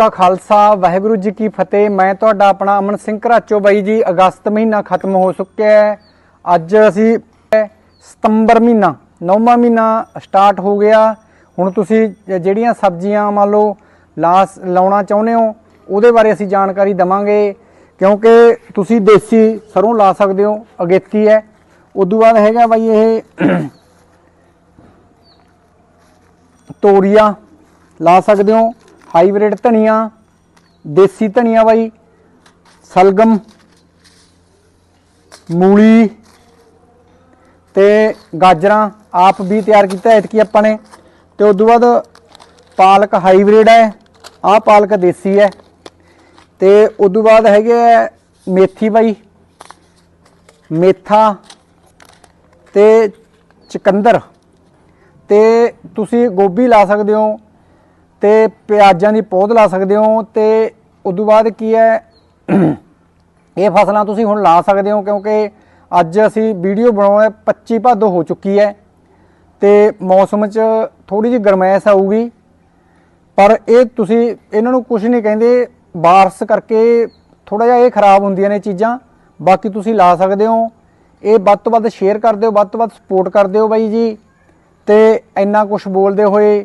ਕਾ ਖਾਲਸਾ, ਵਾਹਿਗੁਰੂ ਜੀ ਕੀ ਫਤਿਹ। ਮੈਂ ਤੁਹਾਡਾ ਆਪਣਾ ਅਮਨ ਸਿੰਘ ਘਰਾਚੋ ਬਾਈ ਜੀ। ਅਗਸਤ ਮਹੀਨਾ ਖਤਮ ਹੋ ਚੁੱਕਿਆ ਹੈ। ਅੱਜ ਅਸੀਂ ਸਤੰਬਰ ਮਹੀਨਾ, ਨੌਵਾਂ ਮਹੀਨਾ ਸਟਾਰਟ ਹੋ ਗਿਆ। ਹੁਣ ਤੁਸੀਂ ਜਿਹੜੀਆਂ ਸਬਜ਼ੀਆਂ ਮੰਨ ਲਓ, ਲਾਸ, ਲਾਉਣਾ ਚਾਹੁੰਦੇ ਹੋ, ਉਹਦੇ ਬਾਰੇ ਅਸੀਂ ਜਾਣਕਾਰੀ ਦਵਾਂਗੇ। ਕਿਉਂਕਿ ਤੁਸੀਂ ਦੇਸੀ ਸਰੋਂ ਲਾ ਸਕਦੇ ਹੋ, ਅਗੇਤੀ ਹੈ। ਉਦੋਂ ਬਾਅਦ ਹੈਗਾ ਬਾਈ ਇਹ ਤੋਰੀਆ ਲਾ ਸਕਦੇ ਹੋ। ਹਾਈਬ੍ਰਿਡ ਧਨੀਆ, ਦੇਸੀ ਧਨੀਆ ਬਾਈ, ਸਲਗਮ, ਮੂਲੀ ਤੇ ਗਾਜਰਾਂ, ਆਪ ਵੀ ਤਿਆਰ ਕੀਤਾ ਐਤਕੀ ਆਪਾਂ ਨੇ। ਤੇ ਉਸ ਤੋਂ ਬਾਅਦ ਪਾਲਕ ਹਾਈਬ੍ਰਿਡ ਹੈ, ਆਹ ਪਾਲਕ ਦੇਸੀ ਹੈ। ਤੇ ਉਸ ਤੋਂ ਬਾਅਦ ਹੈਗੇ ਹੈ ਮੇਥੀ ਬਾਈ, ਮੇਥਾ ਤੇ ਚਕੰਦਰ। ਤੇ ਤੁਸੀਂ ਗੋਭੀ ਲਾ ਸਕਦੇ ਹੋ ਤੇ ਪਿਆਜ਼ਾਂ ਦੀ ਪੌਦ ਲਾ ਸਕਦੇ ਹੋ ਤੇ ਤੋਂ ਬਾਅਦ ਕੀ ਹੈ, ਇਹ ਫਸਲਾਂ ਤੁਸੀਂ ਹੁਣ ਲਾ ਸਕਦੇ ਹੋ ਕਿਉਂਕਿ ਅੱਜ ਅਸੀਂ ਵੀਡੀਓ ਬਣਾਉਣਾ 25 ਭਾਦੋ ਹੋ ਚੁੱਕੀ ਹੈ ਤੇ ਮੌਸਮ 'ਚ ਥੋੜੀ ਜਿਹੀ ਗਰਮੈਸ਼ ਆਊਗੀ। ਪਰ ਇਹ ਤੁਸੀਂ ਇਹਨਾਂ ਨੂੰ ਕੁਝ ਨਹੀਂ ਕਹਿੰਦੇ, ਬਾਰਸ ਕਰਕੇ ਥੋੜਾ ਜਿਹਾ ਇਹ ਖਰਾਬ ਹੁੰਦੀਆਂ ਨੇ ਚੀਜ਼ਾਂ, ਬਾਕੀ ਤੁਸੀਂ ਲਾ ਸਕਦੇ ਹੋ। ਇਹ ਵੱਧ ਤੋਂ ਵੱਧ ਸ਼ੇਅਰ ਕਰ ਦਿਓ, ਵੱਧ ਤੋਂ ਵੱਧ ਸਪੋਰਟ ਕਰ ਦਿਓ ਬਾਈ ਜੀ। ਤੇ ਇੰਨਾ ਕੁਝ ਬੋਲਦੇ ਹੋਏ